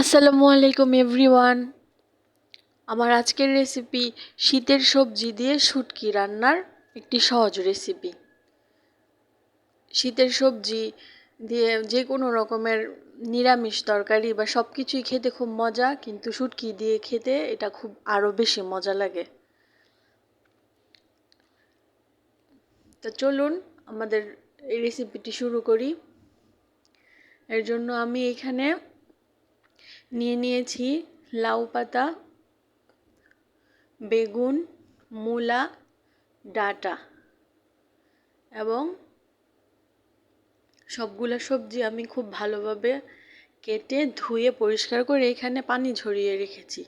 আসসালামু আলাইকুম এভরিওয়ান আমার আজকের রেসিপি শীতের সবজি দিয়ে শুটকি রান্নার একটি সহজ রেসিপি শীতের সবজি দিয়ে যে কোনো রকমের নিরামিষ তরকারি বা সব কিছুই খেতে খুব মজা, কিন্তু শুটকি দিয়ে খেতে এটা খুব আরও বেশি মজা লাগে। তো চলুন আমাদের এই রেসিপিটি শুরু করি। এর জন্য আমি এখানে নিয়ে নিয়েছি লাউ পাতা, বেগুন, মূলা, ডাটা এবং সবগুলো সবজি আমি খুব ভালোভাবে কেটে ধুয়ে পরিষ্কার করে এখানে পানি ঝরিয়ে রেখেছি।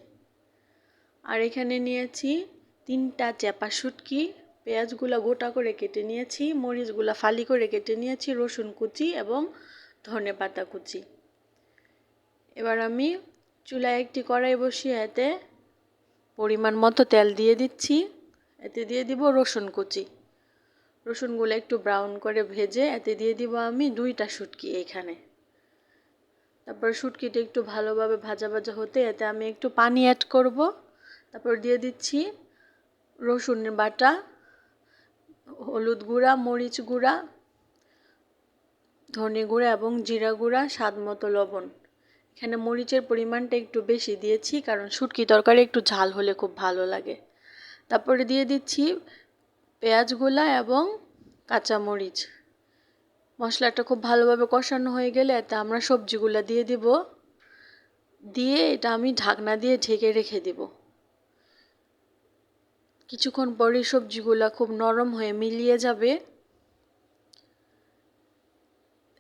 আর এখানে নিয়েছি তিনটা চেপা শুটকি, পেঁয়াজগুলো গোটা করে কেটে নিয়েছি, মরিচগুলো ফালি করে কেটে নিয়েছি, রসুন কুচি এবং ধনে পাতা কুচি। এবার আমি চুলায় একটি কড়াই বসিয়ে এতে পরিমাণ মতো তেল দিয়ে দিচ্ছি। এতে দিয়ে দিব রসুন কুচি। রসুনগুলো একটু ব্রাউন করে ভেজে এতে দিয়ে দিব আমি দুইটা শুটকি এখানে। তারপর শুটকিটা একটু ভালোভাবে ভাজা ভাজা হতে এতে আমি একটু পানি অ্যাড করব। তারপর দিয়ে দিচ্ছি রসুনের বাটা, হলুদ গুঁড়া, মরিচ গুঁড়া, ধনে গুঁড়া এবং জিরা গুঁড়া, স্বাদ মতো লবণ। এখানে মরিচের পরিমাণটা একটু বেশি দিয়েছি, কারণ শুটকি তরকারি একটু ঝাল হলে খুব ভালো লাগে। তারপরে দিয়ে দিচ্ছি পেঁয়াজগুলা এবং কাঁচা মরিচ। মশলাটা খুব ভালোভাবে কষানো হয়ে গেলে এতে আমরা সবজিগুলো দিয়ে দিব। দিয়ে এটা আমি ঢাকনা দিয়ে ঢেকে রেখে দিব। কিছুক্ষণ পরে সবজিগুলো খুব নরম হয়ে মিলিয়ে যাবে।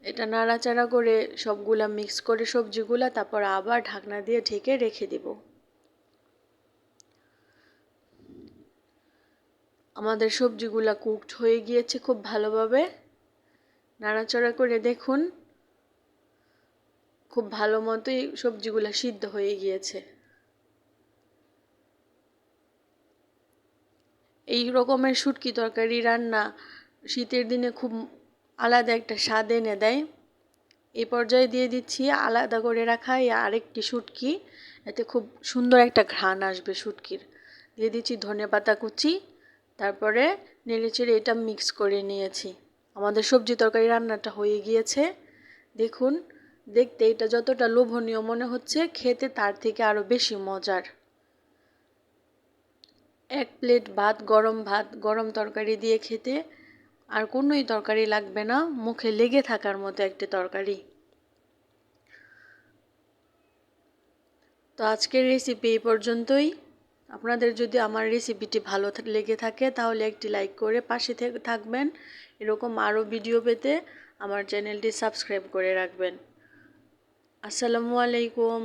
এটা নাড়াচাড়া করে সবগুলা মিক্স করে সবজিগুলা, তারপর আবার ঢাকনা দিয়ে ঢেকে রেখে দিব। আমাদের সবজিগুলা কুকড হয়ে গিয়েছে খুব ভালোভাবে। নাড়াচাড়া করে দেখুন, খুব ভালো মতোই সবজিগুলা সিদ্ধ হয়ে গিয়েছে। এই রকমের শুটকি তরকারি রান্না শীতের দিনে খুব আলাদা একটা স্বাদ এনে দেয়। এই পর্যায়ে দিয়ে দিচ্ছি আলাদা করে রাখা এই আরেকটি শুটকি। এতে খুব সুন্দর একটা ঘ্রাণ আসবে শুটকির। দিয়ে দিচ্ছি ধনে পাতা কুচি, তারপরে নেড়ে চেড়ে এটা মিক্স করে নিয়েছি। আমাদের সবজি তরকারি রান্নাটা হয়ে গিয়েছে। দেখুন, দেখতে এটা যতটা লোভনীয় মনে হচ্ছে, খেতে তার থেকে আরও বেশি মজার। এক প্লেট ভাত, গরম ভাত, গরম তরকারি দিয়ে খেতে আর কোনোই তরকারি লাগবে না, মুখে লেগে থাকার মতো একটি তরকারি। তো আজকের রেসিপি এই পর্যন্তই। আপনাদের যদি আমার রেসিপিটি ভালো লেগে থাকে, তাহলে একটি লাইক করে পাশে থাকবেন। এরকম আরও ভিডিও পেতে আমার চ্যানেলটি সাবস্ক্রাইব করে রাখবেন। আসসালামু আলাইকুম।